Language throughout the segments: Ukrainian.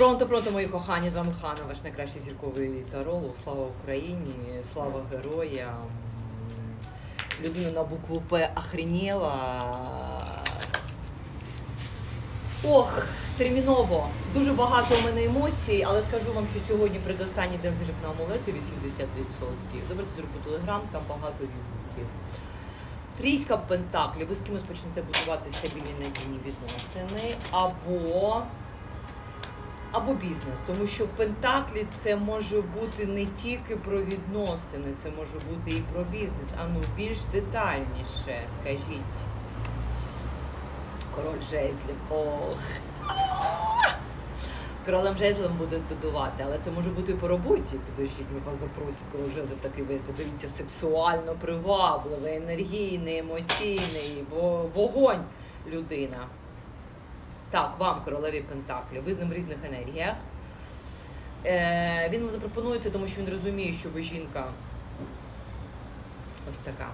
Пронто, пронто, мої кохані, з вами Хана, ваш найкращий зірковий таролог. Слава Україні, слава героям. Людина на букву П охреніла. Ох, терміново. Дуже багато у мене емоцій, але скажу вам, що сьогодні предостанній день зажив на амулети 80%. Добре, це по телеграм, там багато відгуків. Трійка пентаклів. Ви з кимось почнете будувати стабільні надійні відносини або або бізнес, тому що Пентаклі це може бути не тільки про відносини, це може бути і про бізнес. А ну більш детальніше, скажіть. Король жезлів. Ох. Королем жезлом будуть будувати, але це може бути по роботі. Підождіть, ми вас запросять, король жезл такий весь, подивіться, сексуально привабливий, енергійний, емоційний, вогонь людина. Так, вам, королеві Пентаклі, ви з ним в різних енергіях. Е, він вам запропонує це, тому що він розуміє, що ви жінка ось така.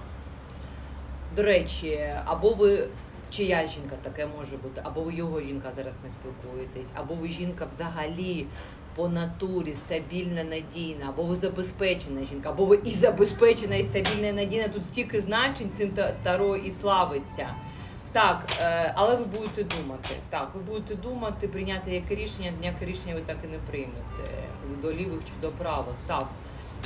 До речі, або ви чия жінка таке може бути, або ви його жінка зараз не спілкуєтесь, або ви жінка взагалі по натурі стабільна, надійна, або ви забезпечена жінка, або ви і забезпечена, і стабільна, і надійна. Тут стільки значень цим та- таро і славиться. Так, е, але ви будете думати. Так, ви будете думати, прийняти яке рішення, ніяке рішення ви так і не приймете. До лівих чи до правих. Так.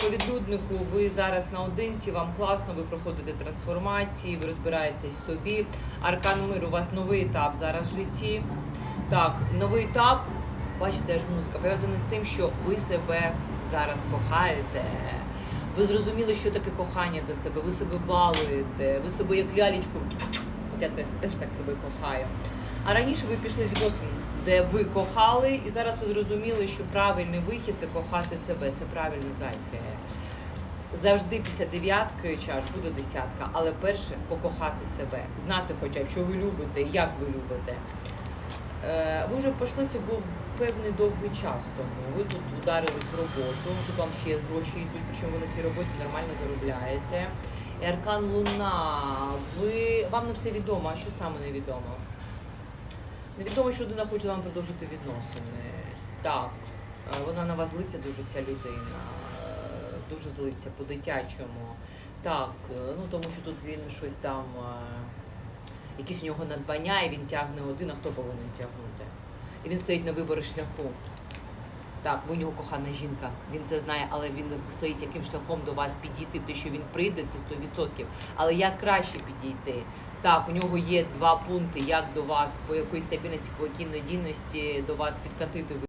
По відлюднику ви зараз наодинці, вам класно, ви проходите трансформації, ви розбираєтесь собі. Аркан миру, у вас новий етап зараз в житті. Так, новий етап, бачите, аж музика пов'язана з тим, що ви себе зараз кохаєте. Ви зрозуміли, що таке кохання до себе, ви себе балуєте, ви себе як лялечку. Я теж, теж так себе кохаю. А раніше ви пішли з відносин, де ви кохали, і зараз ви зрозуміли, що правильний вихід це кохати себе, це правильні зайки. Завжди після дев'ятки чаш буде десятка, але перше покохати себе, знати хоча б, що ви любите, як ви любите. Е, Ви вже пішли, це був певний довгий час тому. Ви тут ударились в роботу, тут вам ще гроші йдуть, причому ви на цій роботі нормально заробляєте. І Аркан Луна, ви вам не все відомо, а що саме невідомо? Невідомо, що людина хоче вам продовжити відносини. Так, е, вона на вас злиться дуже ця людина. е, Дуже злиться по-дитячому. Так, е, ну тому що тут він щось там, якісь у нього надбання, і він тягне один, а хто повинен тягнути? І він стоїть на виборі шляху. Так, в нього кохана жінка, він це знає, але він стоїть яким шляхом до вас підійти, те, що він прийде, це 100%. Але як краще підійти? Так, у нього є два пункти, як до вас, по якої стабільності, по якій надійності до вас підкатити.